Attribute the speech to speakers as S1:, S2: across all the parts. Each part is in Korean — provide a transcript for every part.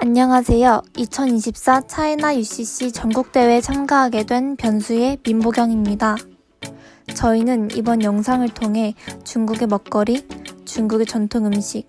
S1: 안녕하세요. 2024 차이나 UCC 전국대회에 참가하게 된 변수의 민보경입니다. 저희는 이번 영상을 통해 중국의 먹거리, 중국의 전통 음식,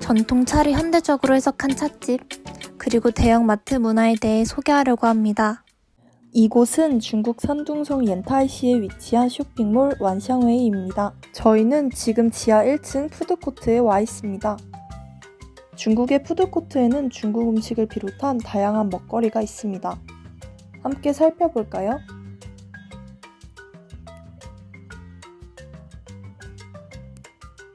S1: 전통 차를 현대적으로 해석한 찻집, 그리고 대형 마트 문화에 대해 소개하려고 합니다.
S2: 이곳은 중국 산둥성 옌타이시에 위치한 쇼핑몰 완샹웨이입니다. 저희는 지금 지하 1층 푸드코트에 와 있습니다. 중국의 푸드코트에는 중국 음식을 비롯한 다양한 먹거리가 있습니다. 함께 살펴볼까요?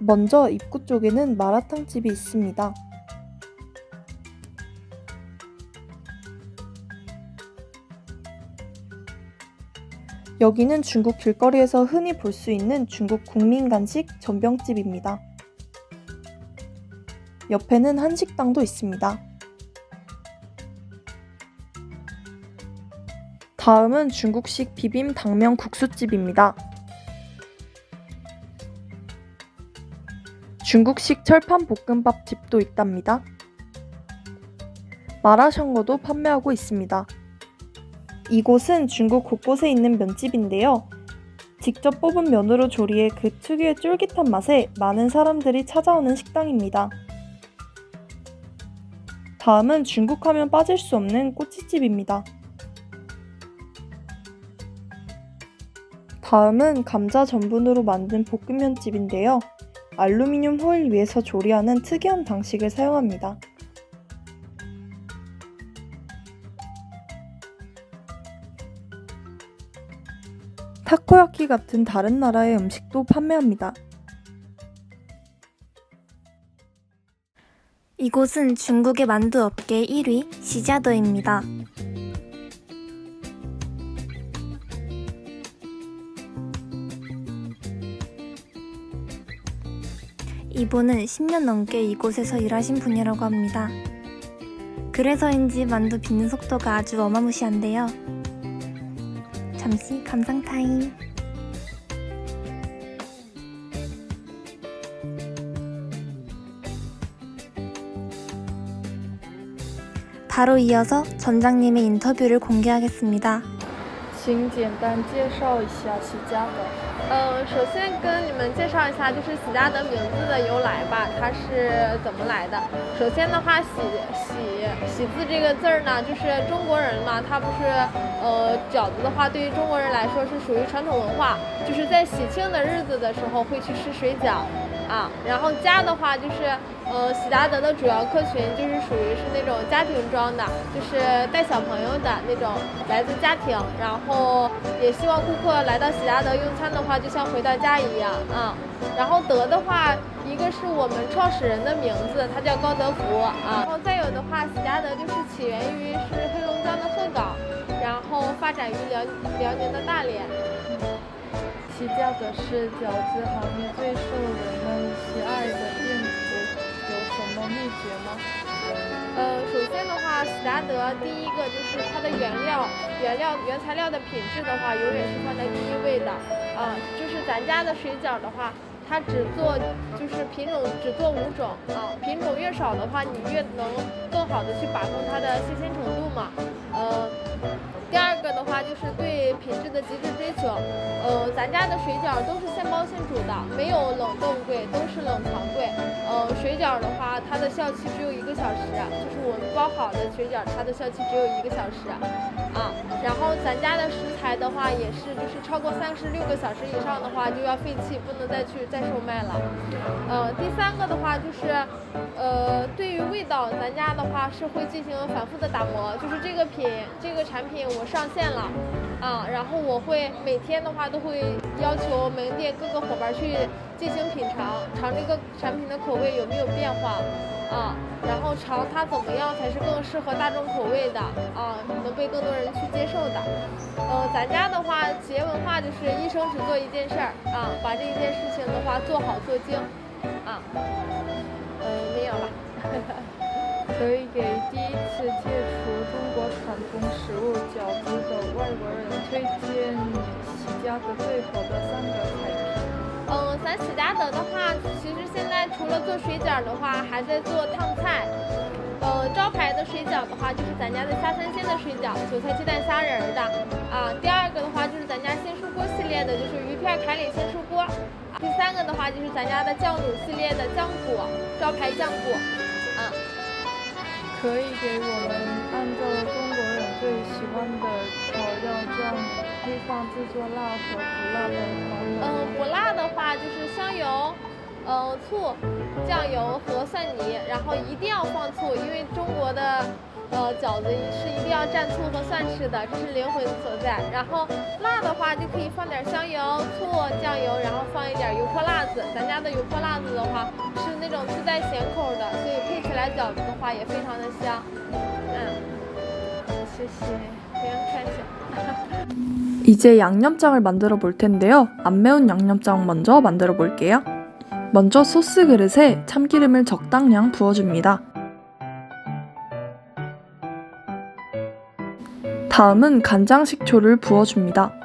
S2: 먼저 입구 쪽에는 마라탕 집이 있습니다. 여기는 중국 길거리에서 흔히 볼 수 있는 중국 국민 간식 전병집입니다. 옆에는 한식당도 있습니다. 다음은 중국식 비빔 당면 국수집입니다. 중국식 철판 볶음밥 집도 있답니다. 마라샹궈도 판매하고 있습니다. 이곳은 중국 곳곳에 있는 면집인데요. 직접 뽑은 면으로 조리해 그 특유의 쫄깃한 맛에 많은 사람들이 찾아오는 식당입니다. 다음은 중국 하면 빠질 수 없는 꼬치집입니다. 다음은 감자 전분으로 만든 볶음면집인데요. 알루미늄 호일 위에서 조리하는 특이한 방식을 사용합니다. 타코야키 같은 다른 나라의 음식도 판매합니다.
S1: 이곳은 중국의 만두 업계 1위 시자더입니다. 이분은 10년 넘게 이곳에서 일하신 분이라고 합니다. 그래서인지 만두 빚는 속도가 아주 어마무시한데요. 잠시 감상 타임. 바로 이어서 전장님의 인터뷰를 공개하겠습니다.
S2: 请简单介绍一下喜家德。
S3: 呃，首先跟你们介绍一下，就是喜家德名字的由来吧，它是怎么来的？首先的话，喜喜喜字这个字儿呢，就是中国人嘛，他不是呃饺子的话，对于中国人来说是属于传统文化，就是在喜庆的日子的时候会去吃水饺啊。然后家的话就是呃喜达德的主要客群就是属于是 那种家庭装的，就是带小朋友的那种来自家庭，然后也希望顾客来到喜家德用餐的话，就像回到家一样啊。然后德的话，一个是我们创始人的名字，他叫高德福啊。然后再有的话，喜家德就是起源于是黑龙江的鹤岗，然后发展于辽辽宁的大连。
S2: 喜家德是饺子行业最受人们喜爱的店秘诀吗？
S3: 呃，首先的话，喜达德第一个就是它的原料、原料、原材料的品质的话，永远是放在第一位的。啊、就是咱家的水饺的话，它只做就是品种只做五种啊，品种越少的话，你越能更好的去把控它的新鲜程度嘛。呃，就是对品质的极致追求。呃，咱家的水饺都是现包现煮的，没有冷冻柜，都是冷藏柜。呃，水饺的话，它的效期只有一个小时，就是我们包好的水饺，它的效期只有一个小时。啊，然后咱家的食材的话，也是就是超过三十六个小时以上的话，就要废弃，不能再去再售卖了。呃，第三个的话就是，呃，对于味道，咱家的话是会进行反复的打磨，就是这个品这个产品我上线了，啊，然后我会每天的话都会要求门店各个伙伴去进行品尝，尝这个产品的口味有没有变化，啊，然后尝它怎么样才是更适合大众口味的，啊，能被更多人去接受的。呃，咱家的话，企业文化就是一生只做一件事儿，啊，把这一件事情的话做好做精，啊，呃，没有了。
S2: 可以给第一次接触中国传统食物饺子的外国人推荐喜家的最火的三个菜品。
S3: 嗯，咱喜家德的话，其实现在除了做水饺的话，还在做烫菜。呃，招牌的水饺的话就是咱家的虾三鲜的水饺，韭菜鸡蛋虾仁的啊。第二个的话就是咱家鲜蔬锅系列的，就是鱼片凯里鲜蔬锅。第三个的话就是咱家的酱卤系列的酱骨，招牌酱骨。啊，
S4: 可以给我们配方制作辣和不辣的。
S3: 嗯，不辣的话就是香油、呃醋、酱油和蒜泥，然后一定要放醋，因为中国的呃饺子是一定要蘸醋和蒜吃的，这是灵魂所在。然后辣的话就可以放点香油、醋、酱油，然后放一点油泼辣子。咱家的油泼辣子的话是那种自带咸口的，所以配起来饺子的话也非常的香。嗯，
S4: 谢谢。
S2: 이제 양념장을 만들어 볼 텐데요. 안 매운 양념장 먼저 만들어 볼게요. 먼저 소스 그릇에 참기름을 적당량 부어줍니다. 다음은 간장 식초를 부어줍니다.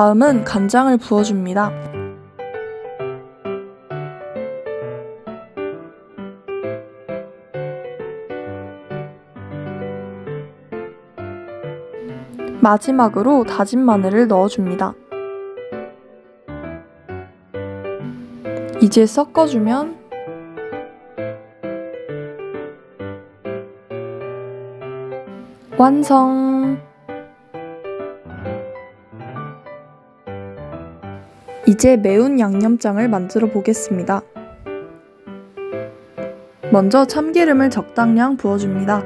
S2: 다음은 간장을 부어줍니다. 마지막으로 다진 마늘을 넣어줍니다. 이제 섞어주면 완성! 이제 매운 양념장을 만들어 보겠습니다. 먼저 참기름을 적당량 부어줍니다.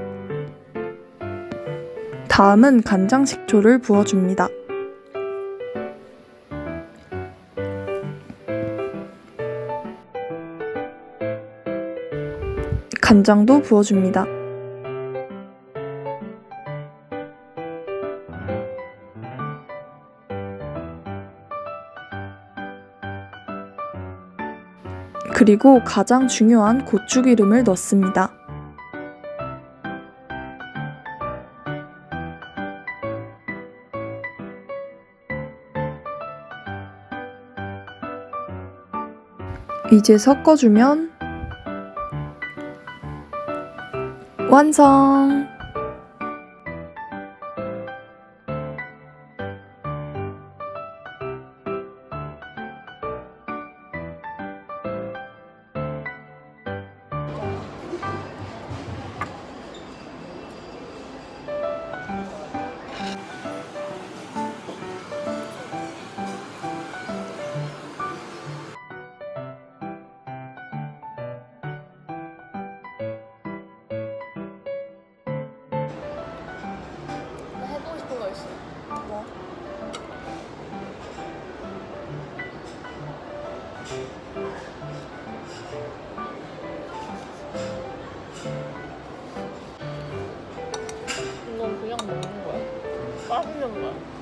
S2: 다음은 간장 식초를 부어줍니다. 간장도 부어줍니다. 그리고 가장 중요한 고추기름을 넣습니다. 이제 섞어주면 완성!
S4: 이건 그냥 먹는 거야? 빠지는 거야?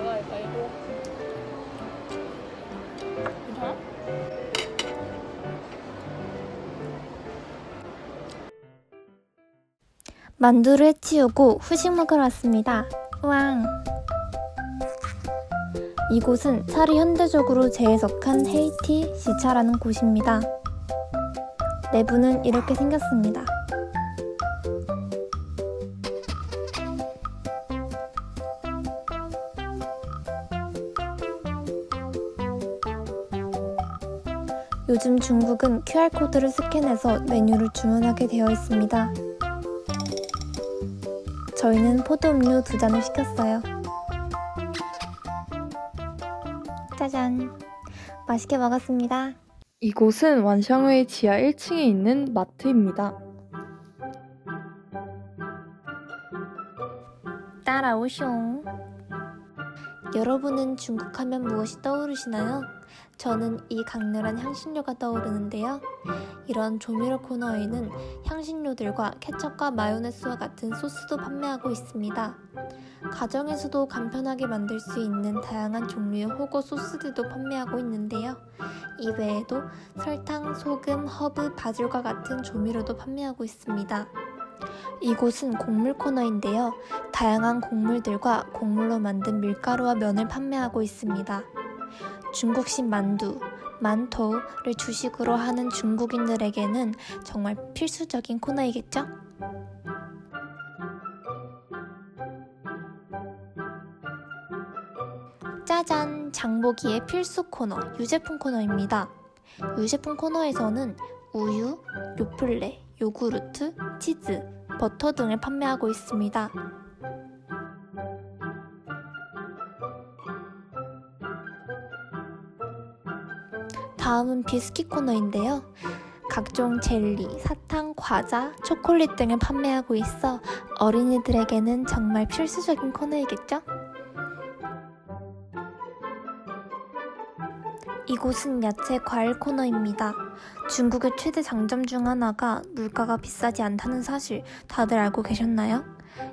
S3: 내면 진다가 이거?
S1: 만두를 해치우고 후식 먹으러 왔습니다. 우왕! 이곳은 차를 현대적으로 재해석한 헤이티 시차라는 곳입니다. 내부는 이렇게 생겼습니다. 요즘 중국은 QR코드를 스캔해서 메뉴를 주문하게 되어 있습니다. 저희는 포도 음료 두 잔을 시켰어요. 짜잔. 맛있게 먹었습니다.
S2: 이곳은 완샹웨이 지하 1층에 있는 마트입니다.
S1: 따라오쇼. 여러분은 중국 하면 무엇이 떠오르시나요? 저는 이 강렬한 향신료가 떠오르는데요. 이런 조미료 코너에는 향신료들과 케첩과 마요네즈와 같은 소스도 판매하고 있습니다. 가정에서도 간편하게 만들 수 있는 다양한 종류의 호거 소스들도 판매하고 있는데요. 이 외에도 설탕, 소금, 허브, 바질과 같은 조미료도 판매하고 있습니다. 이곳은 곡물 코너인데요. 다양한 곡물들과 곡물로 만든 밀가루와 면을 판매하고 있습니다. 중국식 만두, 만토를 주식으로 하는 중국인들에게는 정말 필수적인 코너이겠죠? 짜잔! 장보기의 필수 코너, 유제품 코너입니다. 유제품 코너에서는 우유, 요플레, 요구르트, 치즈, 버터 등을 판매하고 있습니다. 다음은 비스킷 코너인데요. 각종 젤리, 사탕, 과자, 초콜릿 등을 판매하고 있어 어린이들에게는 정말 필수적인 코너이겠죠? 이곳은 야채 과일 코너입니다. 중국의 최대 장점 중 하나가 물가가 비싸지 않다는 사실 다들 알고 계셨나요?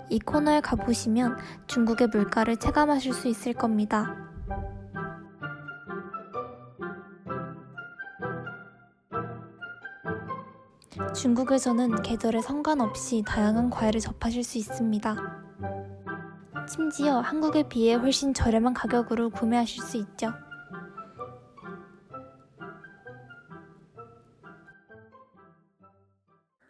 S1: 이 코너에 가보시면 중국의 물가를 체감하실 수 있을 겁니다. 중국에서는 계절에 상관없이 다양한 과일을 접하실 수 있습니다. 심지어 한국에 비해 훨씬 저렴한 가격으로 구매하실 수 있죠.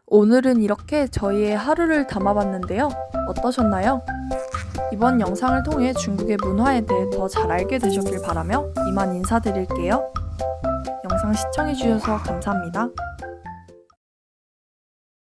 S2: 오늘은 이렇게 저희의 하루를 담아봤는데요. 어떠셨나요? 이번 영상을 통해 중국의 문화에 대해 더 잘 알게 되셨길 바라며 이만 인사드릴게요. 영상 시청해주셔서 감사합니다.